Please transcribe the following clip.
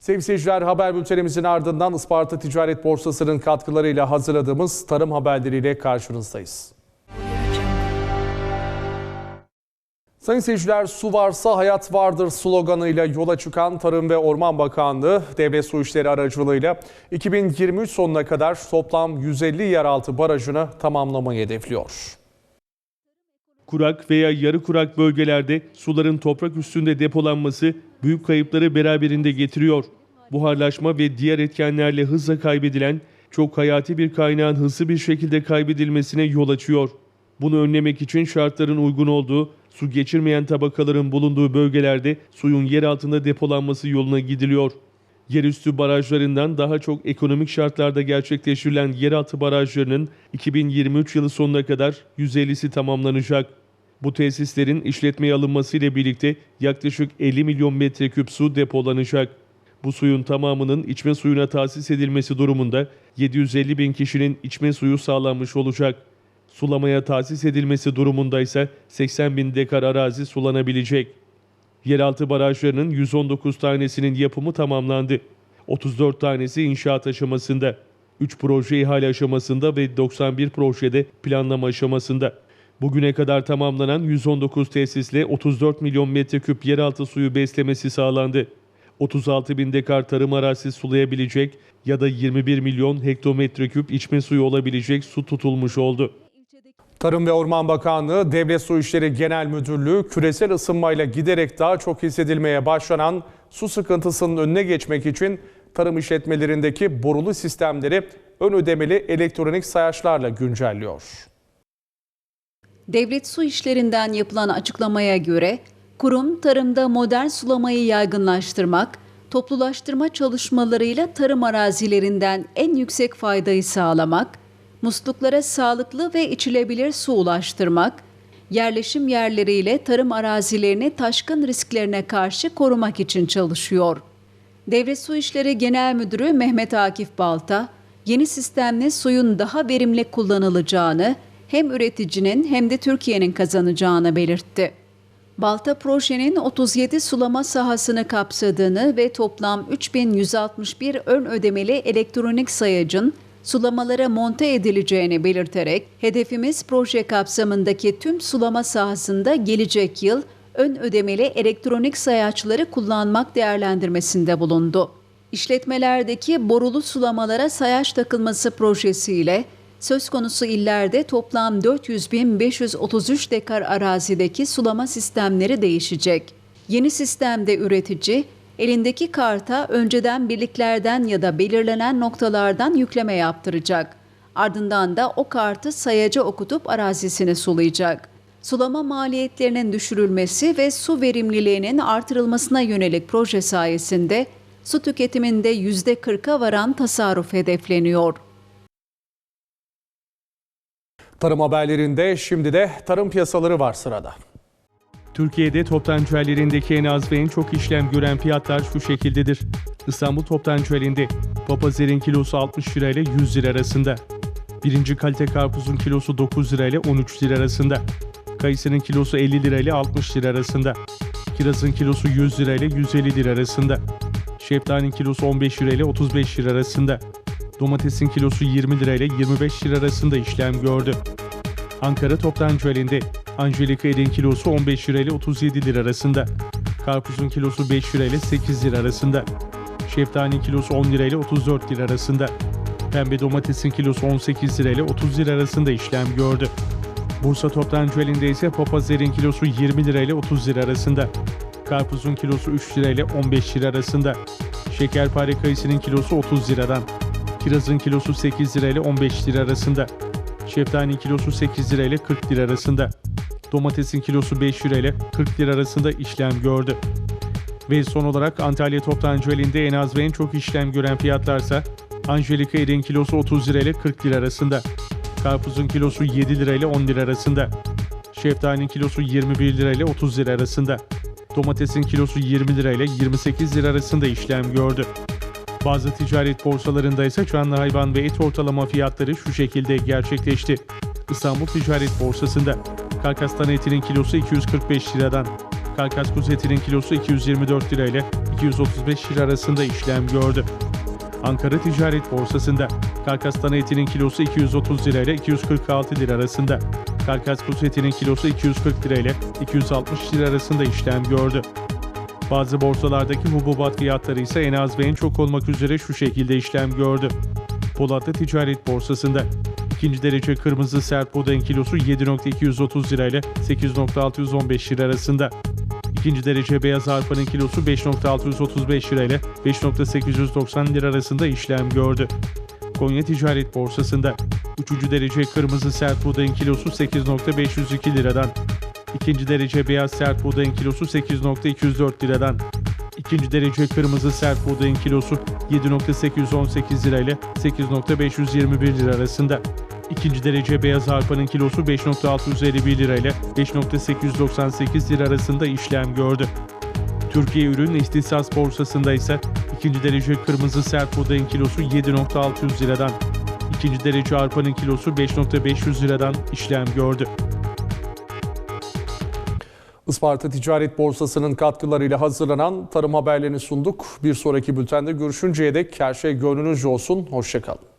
Sevgili seyirciler haber bültenimizin ardından Isparta Ticaret Borsası'nın katkılarıyla hazırladığımız tarım haberleriyle karşınızdayız. Sayın seyirciler su varsa hayat vardır sloganıyla yola çıkan Tarım ve Orman Bakanlığı Devlet Su İşleri aracılığıyla 2023 sonuna kadar toplam 150 yeraltı barajını tamamlamayı hedefliyor. Kurak veya yarı kurak bölgelerde suların toprak üstünde depolanması büyük kayıpları beraberinde getiriyor. Buharlaşma ve diğer etkenlerle hızla kaybedilen çok hayati bir kaynağın hızlı bir şekilde kaybedilmesine yol açıyor. Bunu önlemek için şartların uygun olduğu, su geçirmeyen tabakaların bulunduğu bölgelerde suyun yer altında depolanması yoluna gidiliyor. Yerüstü barajlarından daha çok ekonomik şartlarda gerçekleştirilen yeraltı barajlarının 2023 yılı sonuna kadar 150'si tamamlanacak. Bu tesislerin işletmeye alınmasıyla birlikte yaklaşık 50 milyon metreküp su depolanacak. Bu suyun tamamının içme suyuna tahsis edilmesi durumunda 750 bin kişinin içme suyu sağlanmış olacak. Sulamaya tahsis edilmesi durumunda ise 80 bin dekar arazi sulanabilecek. Yeraltı barajlarının 119 tanesinin yapımı tamamlandı. 34 tanesi inşaat aşamasında. 3 proje ihale aşamasında ve 91 projede planlama aşamasında. Bugüne kadar tamamlanan 119 tesisle 34 milyon metreküp yeraltı suyu beslemesi sağlandı. 36 bin dekar tarım arazisi sulayabilecek ya da 21 milyon hektometreküp içme suyu olabilecek su tutulmuş oldu. Tarım ve Orman Bakanlığı, Devlet Su İşleri Genel Müdürlüğü küresel ısınmayla giderek daha çok hissedilmeye başlanan su sıkıntısının önüne geçmek için tarım işletmelerindeki borulu sistemleri ön ödemeli elektronik sayaçlarla güncelliyor. Devlet Su İşlerinden yapılan açıklamaya göre kurum tarımda modern sulamayı yaygınlaştırmak, toplulaştırma çalışmalarıyla tarım arazilerinden en yüksek faydayı sağlamak, musluklara sağlıklı ve içilebilir su ulaştırmak, yerleşim yerleriyle tarım arazilerini taşkın risklerine karşı korumak için çalışıyor. Devlet Su İşleri Genel Müdürü Mehmet Akif Balta, yeni sistemle suyun daha verimli kullanılacağını, hem üreticinin hem de Türkiye'nin kazanacağını belirtti. Balta projenin 37 sulama sahasını kapsadığını ve toplam 3161 ön ödemeli elektronik sayacın sulamalara monte edileceğini belirterek hedefimiz proje kapsamındaki tüm sulama sahasında gelecek yıl ön ödemeli elektronik sayaçları kullanmak değerlendirmesinde bulundu. İşletmelerdeki borulu sulamalara sayaç takılması projesiyle söz konusu illerde toplam 400.533 dekar arazideki sulama sistemleri değişecek. Yeni sistemde üretici, elindeki karta önceden birliklerden ya da belirlenen noktalardan yükleme yaptıracak. Ardından da o kartı sayaca okutup arazisini sulayacak. Sulama maliyetlerinin düşürülmesi ve su verimliliğinin artırılmasına yönelik proje sayesinde su tüketiminde %40'a varan tasarruf hedefleniyor. Tarım haberlerinde şimdi de tarım piyasaları var sırada. Türkiye'de toptancılarındaki en az ve en çok işlem gören fiyatlar şu şekildedir. İstanbul toptancılarında papazların kilosu 60 lira ile 100 lira arasında. Birinci kalite karpuzun kilosu 9 lira ile 13 lira arasında. Kayısının kilosu 50 lira ile 60 lira arasında. Kirazın kilosu 100 lira ile 150 lira arasında. Şeftalinin kilosu 15 lira ile 35 lira arasında. Domatesin kilosu 20 lira ile 25 lira arasında işlem gördü. Ankara toptancı halinde Angelika Er'in kilosu 15 lira ile 37 lira arasında. Karpuzun kilosu 5 lira ile 8 lira arasında. Şeftalinin kilosu 10 lira ile 34 lira arasında. Pembe domatesin kilosu 18 lira ile 30 lira arasında işlem gördü. Bursa toptancı halinde ise papazların kilosu 20 lira ile 30 lira arasında. Karpuzun kilosu 3 lira ile 15 lira arasında. Şekerpare kayısının kilosu 30 liradan. Kirazın kilosu 8 lira ile 15 lira arasında. Şeftalinin kilosu 8 lira ile 40 lira arasında. Domatesin kilosu 5 lira ile 40 lira arasında işlem gördü. Ve son olarak Antalya toptancı halinde en az ve en çok işlem gören fiyatlarsa Angelika Er'in kilosu 30 lira ile 40 lira arasında. Karpuzun kilosu 7 lira ile 10 lira arasında. Şeftalinin kilosu 21 lira ile 30 lira arasında. Domatesin kilosu 20 lira ile 28 lira arasında işlem gördü. Bazı ticaret borsalarında ise canlı hayvan ve et ortalama fiyatları şu şekilde gerçekleşti. İstanbul Ticaret Borsası'nda karkastan etinin kilosu 245 liradan, Karkas kuzu etinin kilosu 224 lira ile 235 lira arasında işlem gördü. Ankara Ticaret Borsası'nda karkas dana etinin kilosu 230 lira ile 246 lira arasında. Karkas kuzu etinin kilosu 240 lira ile 260 lira arasında işlem gördü. Bazı borsalardaki hububat fiyatları ise en az ve en çok olmak üzere şu şekilde işlem gördü. Polatlı Ticaret Borsası'nda ikinci derece kırmızı sert buğdayın kilosu 7.230 lira ile 8.615 lira arasında. İkinci derece beyaz arpanın kilosu 5.635 lira ile 5.890 lira arasında işlem gördü. Konya Ticaret Borsası'nda üçüncü derece kırmızı sert buğdayın kilosu 8.502 liradan, ikinci derece beyaz sert buğdayın kilosu 8.204 liradan, ikinci derece kırmızı sert buğdayın kilosu 7.818 lira ile 8.521 lira arasında. İkinci derece beyaz arpanın kilosu 5.651 lira ile 5.898 lira arasında işlem gördü. Türkiye Ürün İstisas Borsası'nda ise ikinci derece kırmızı sert buğdayın kilosu 7.600 liradan, ikinci derece arpanın kilosu 5.500 liradan işlem gördü. Isparta Ticaret Borsası'nın katkılarıyla hazırlanan tarım haberlerini sunduk. Bir sonraki bültende görüşünceye dek her şey gönlünüzce olsun. Hoşçakalın.